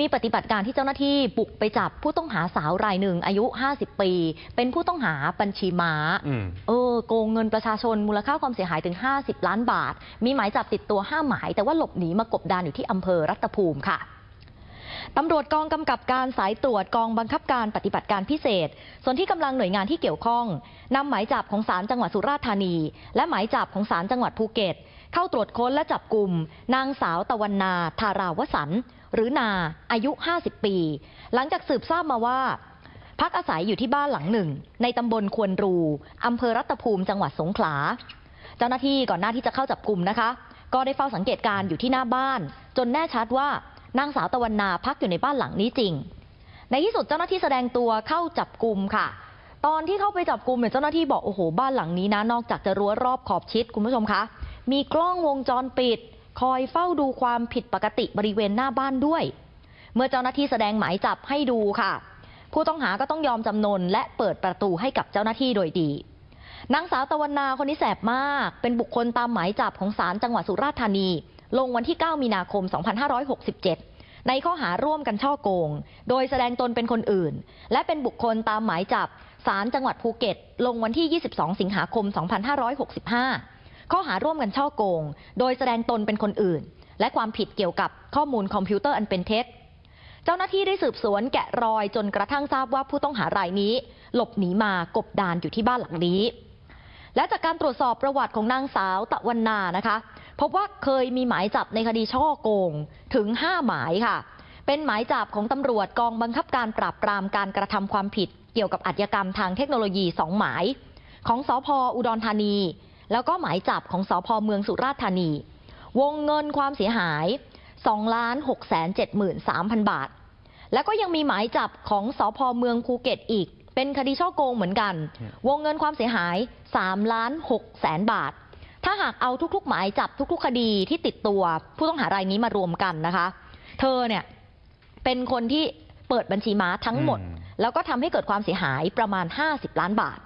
มีปฏิบัติการที่เจ้าหน้าที่บุกไปจับผู้ต้องหาสาวรายหนึ่งอายุ 50 ปี เป็นผู้ต้องหาบัญชีม้าอืมเออโกงเงินประชาชนมูลค่าความเสียหายถึง 50 ล้านบาท มีหมายจับติดตัว 5 หมาย แต่ว่าหลบหนีมากบดานอยู่ที่อำเภอรัตภูมิค่ะตำรวจกองกำกับการสายตรวจกองบังคับการปฏิบัติการพิเศษ ส่วนที่กำลังหน่วยงานที่เกี่ยวข้องนำหมายจับของศาลจังหวัดสุราษฎร์ธานี และหมายจับของศาลจังหวัดภูเก็ต เข้าตรวจค้นและจับกลุ่มนางสาวตะวันนาธาราวสันหรือนาอายุ 50 ปี หลังจากสืบทราบมาว่า พักอาศัยอยู่ที่บ้านหลังหนึ่ง ในตำบลควนรูอำเภอรัตภูมิจังหวัดสงขลา เจ้าหน้าที่ก่อนหน้าที่จะเข้าจับกลุ่มนะคะ ก็ได้เฝ้าสังเกตการณ์อยู่ที่หน้าบ้าน จนแน่ชัดว่านางสาวตะวันนาพักอยู่ในบ้านหลังนี้จริง ในที่สุดเจ้าหน้าที่แสดงตัวเข้าจับกลุ่มค่ะตอนที่เข้าไปจับกลุ่มเนี่ยเจ้าหน้าที่บอกโอ้โหบ้านหลังนี้นะ นอกจากจะรั้วรอบขอบชิดคุณผู้ชมคะ มีกล้องวงจรปิด คอยเฝ้าดูความผิดปกติบริเวณหน้าบ้านด้วย เมื่อเจ้าหน้าที่แสดงหมายจับให้ดูค่ะ ผู้ต้องหาก็ต้องยอมจำนนและเปิดประตูให้กับเจ้าหน้าที่โดยดีนางสาวตะวันนาคนนี้แสบมาก เป็นบุคคลตามหมายจับของศาลจังหวัดสุราษฎร์ธานี ลงวันที่ 9 มีนาคม 2567 ในข้อหาร่วมกันช่อโกง โดยแสดงตนเป็นคนอื่น และเป็นบุคคลตามหมายจับศาลจังหวัดภูเก็ต ลงวันที่ 22 สิงหาคม 2565 ข้อหาร่วมกันช่อโกง โดยแสดงตนเป็นคนอื่น และความผิดเกี่ยวกับข้อมูลคอมพิวเตอร์อันเป็นเท็จ เจ้าหน้าที่ได้สืบสวนแกะรอยจนกระทั่งทราบว่าผู้ต้องหารายนี้ หลบหนีมากบดานอยู่ที่บ้านหลังนี้ และจากการตรวจสอบประวัติของนางสาวตะวันนานะคะ พบว่าเคยมีหมายจับในคดีช่อโกงถึง 5 หมายค่ะ เป็นหมายจับของตำรวจกองบังคับการปราบปรามการกระทำความผิด เกี่ยวกับอาชญากรรมทางเทคโนโลยี 2 หมาย ของสอพอุดรธานี แล้วก็หมายจับของสอพเมืองสุราษฎร์ธานี วงเงินความเสียหาย2ล้าน6 7 3 0 0 0 บาท แล้วก็ยังมีหมายจับของสอพเมืองภูเก็ตอีก เป็นคดีช่อโกงเหมือนกัน วงเงินความเสียหาย3ล้าน6แสนบาท ถ้าหากเอาทุกๆ หมายจับทุก ๆ คดีที่ติดตัว ผู้ต้องหารายนี้มารวมกันนะคะ เธอเนี่ยเป็นคนที่เปิดบัญชีม้าทั้งหมดอืมแล้วก็ทำให้เกิดความเสียหายประมาณ 50 ล้านบาท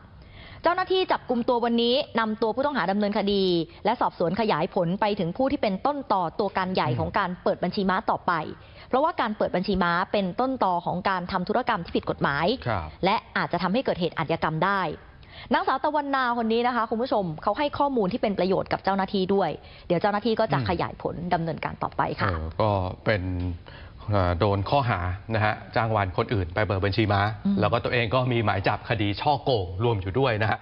เจ้าหน้าที่จับกลุ่มตัววันนี้นำตัวผู้ต้องหาดำเนินคดี และสอบสวนขยายผลไปถึงผู้ที่เป็นต้นต่อตัวการใหญ่ของการเปิดบัญชีม้าต่อไป เพราะว่าการเปิดบัญชีม้าเป็นต้นต่อของการทำธุรกรรมที่ผิดกฎหมาย ครับ และอาจจะทำให้เกิดเหตุอาชญากรรมได้ นางสาวตะวันนาคนนี้นะคะคุณผู้ชมเขาให้ข้อมูลที่เป็นประโยชน์กับเจ้าหน้าที่ด้วย เดี๋ยวเจ้าหน้าที่ก็จะอืมขยายผลดำเนินการต่อไปค่ะ เออก็เป็นเอ่อ โดนข้อหานะฮะจ้างวานคนอื่นไปเปิดบัญชีม้าอืมแล้วก็ตัวเองก็มีหมายจับคดีช่อโกงรวมอยู่ด้วยนะฮะ